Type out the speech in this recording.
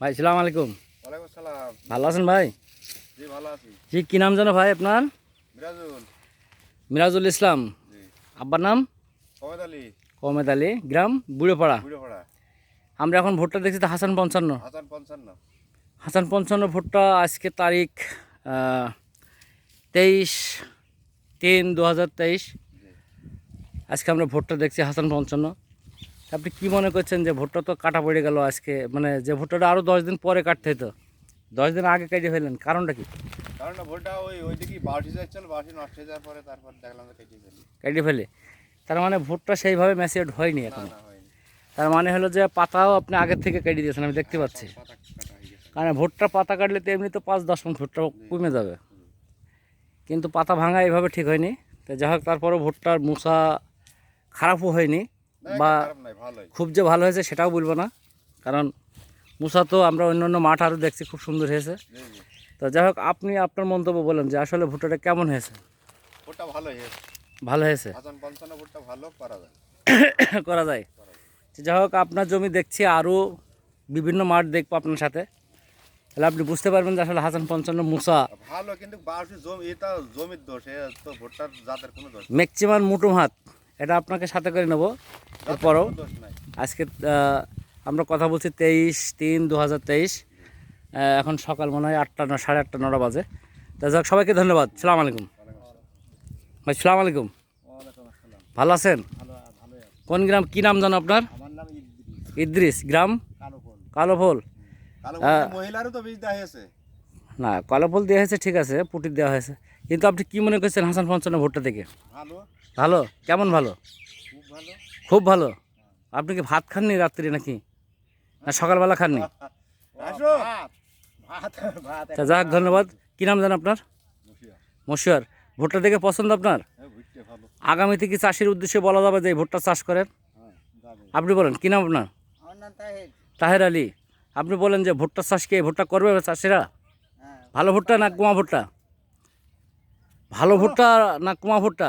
ভাই সালাম আলাইকুম। ভালো আছেন ভাই? জি কী নাম জানো ভাই আপনার? মিরাজুল। মিরাজুল ইসলাম। আব্বার নাম? কমেদ আলী। গ্রাম বুড়োপাড়া। আমরা এখন ভোটটা দেখছি তো হাসান পঞ্চান্ন। হাসান পঞ্চান্ন। ভোটটা আজকে তারিখ তেইশ তিন দু আজকে আমরা ভোটটা দেখছি হাসান পঞ্চান্ন। আপনি কি মনে করছেন যে ভোটটা তো কাটা পড়ে গেল আজকে? মানে যে ভোটটা আরও দশ দিন পরে কাটতে হতো দশ দিন আগে কেটে ফেললেন কারণটা কি? কারণ না ভোটটা ওই যাচ্ছিল বাউটি নষ্ট হয়ে যাওয়ার পরে তারপর দেখলাম কেটে ফেলি কেটে ফেলে তার মানে ভোটটা সেইভাবে ম্যাচিওর হয়নি এখন। তার মানে হলো যে পাতাও আপনি আগের থেকে কেটে দিয়েছেন আমি দেখতে পাচ্ছি। কারণ ভোটটা পাতা কাটলে তো এমনি তো পাঁচ দশ মিনিট ভোটটা কমে যাবে। কিন্তু পাতা ভাঙা এইভাবে ঠিক হয়নি। তো যাই হোক তারপরেও ভোটটার মূসা খারাপও হয়নি। বা খুব যে ভালো হয়েছে সেটাও বলব না। কারণ মূসা তো আমরা অন্য অন্য মাঠ আরও দেখছি খুব সুন্দর হয়েছে। তো যাই হোক আপনি আপনার মন্তব্য বলেন যে আসলে ভুট্টাটা কেমন হয়েছে? ভোটটা ভালোই হয়েছে। ভালো হয়েছে? ভোটটা ভালো করা যায়। করা যায়। যাই হোক আপনার জমি দেখছি আরও বিভিন্ন মাঠ দেখব আপনার সাথে। তাহলে আপনি বুঝতে পারবেন যে আসলে হাসান পঞ্চান্ন মুসা। ভালো কিন্তু জমি এটা জমির দোষ তো ভোটটার জাতের কোনো দোষ ম্যাক্সিমাম মুটুম হাত এটা আপনাকে সাথে করে নেব। এরপরও আজকে আমরা কথা বলছি তেইশ তিন দু তেইশ। এখন সকাল মনে হয় আটটা না সাড়ে আটটা নটা বাজে। তা যাক সবাইকে ধন্যবাদ। সালাম আলাইকুম। ভাই সালাম আলাইকুম। ভালো আছেন? কোন গ্রাম? কি নাম জানো আপনার? নাম ইদ্রিস। গ্রাম? কালো ফল কালো ফুল কালো। মহিলারও তো বীজ দেওয়া হয়েছে। না কালো ফুল দেওয়া হয়েছে ঠিক আছে পুটির দেওয়া হয়েছে। কিন্তু আপনি কি মনে করছেন হাসান পঞ্চান্ন ভোটটা থেকে ভালো। ভালো? কেমন ভালো? খুব ভালো। আপনি কি ভাত খাননি রাত্রি নাকি? না সকালবেলা খাননি? তা যাক ধন্যবাদ। কী নাম জানেন আপনার? মশিয়ার। ভুট্টা দেখে পছন্দ আপনার? আগামীতে কি চাষির উদ্দেশ্যে বলা যাবে যে এই ভুট্টা চাষ করেন? হ্যাঁ আপনি বলেন কী নাম আপনার? তাহের। তাহের আলী। আপনি বলেন যে ভুট্টা চাষ কি ভুট্টা করবে চাষিরা? হ্যাঁ। ভালো ভুট্টা না কুমা ভুট্টা? ভালো ভুট্টা না কুমা ভুট্টা?